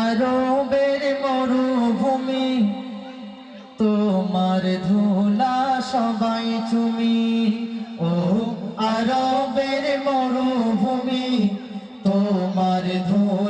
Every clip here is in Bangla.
আরবের মরুভূমি তোমার ধোলা সবাই তুমি ও আরবের মরুভূমি তোমার ধুলা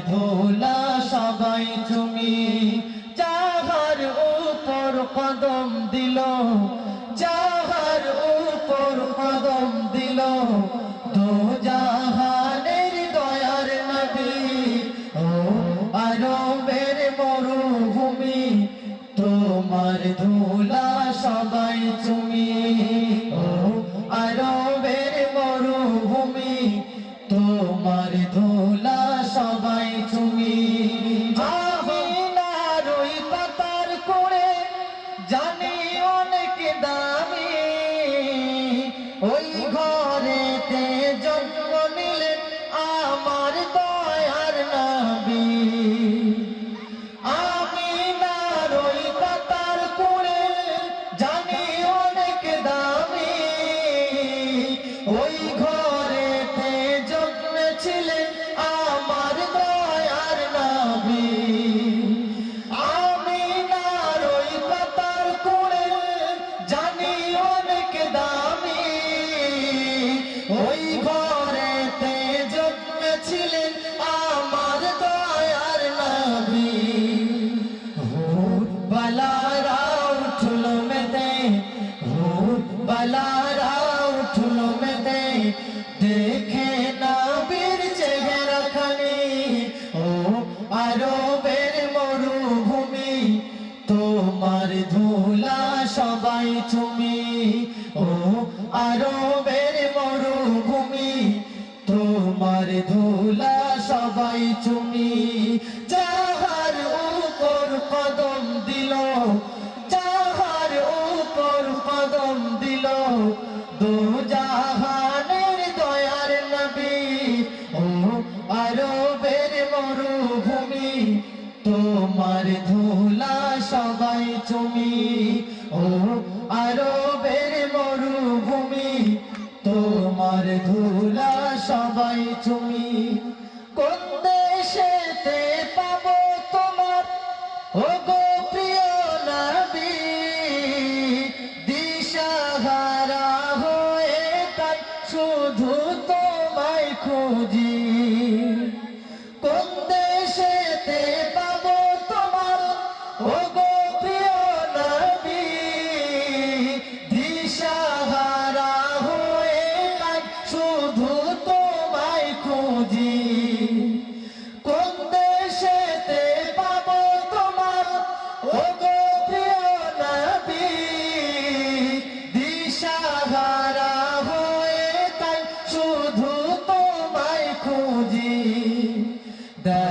धो ওই ঘরেতে যত আরবের মরুভূমি তোমার ধুলা সবাই তুমি। ও আরবের মরুভূমি তোমার ধুলা সবাই তুমি। রেখো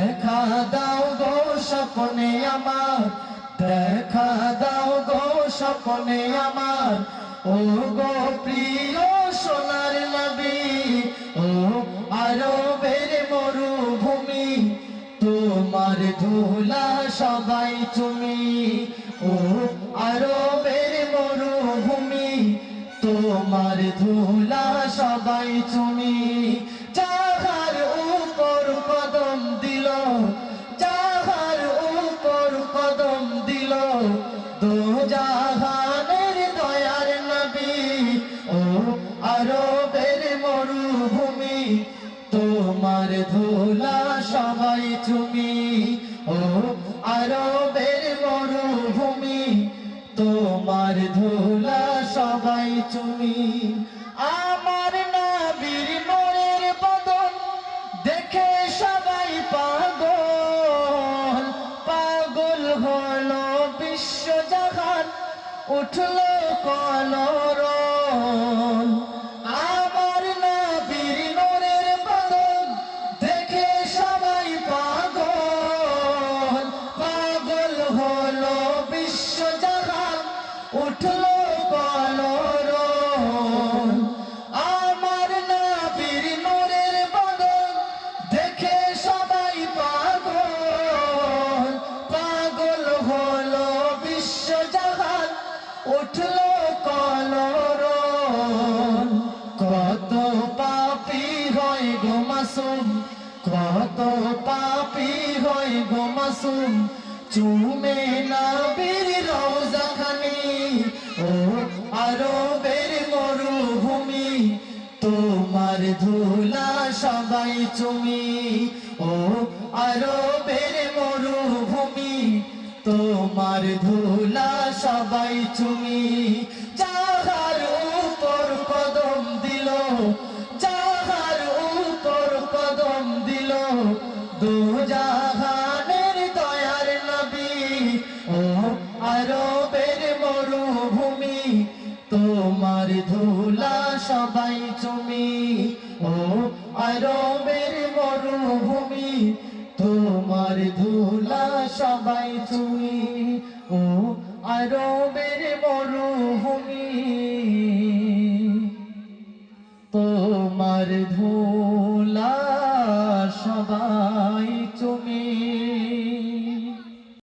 দেখা দাও গো স্বপ্নে আমার, দেখা দাও গো স্বপ্নে আমার। ও গো প্রিয় সোনার নবী, ও আরবের মরুভূমি, তোমার ধুলা সবাই তুমি। ও আরবের মরুভূমি, তোমার ধুলা সবাই তুমি। আল্লাহ সবাই তুমি আমার নবীর মনের বদল দেখে সবাই পাগল। পাগল হলো বিশ্বজাহান উঠল কলর কত পাপি গো মাসুম। চুমে নবীর রওজা খানি ও আরবের মরুভূমি। তোমার ধুলা সবাই চুমি, ও আরবের মরুভূমি। তোমার ধুলা সবাই চুমি তোমার ধুলা সবাই চুমি ও আরবের মরুভূমি। তোমার ধুলা সবাই চুমি ও আরবের মরু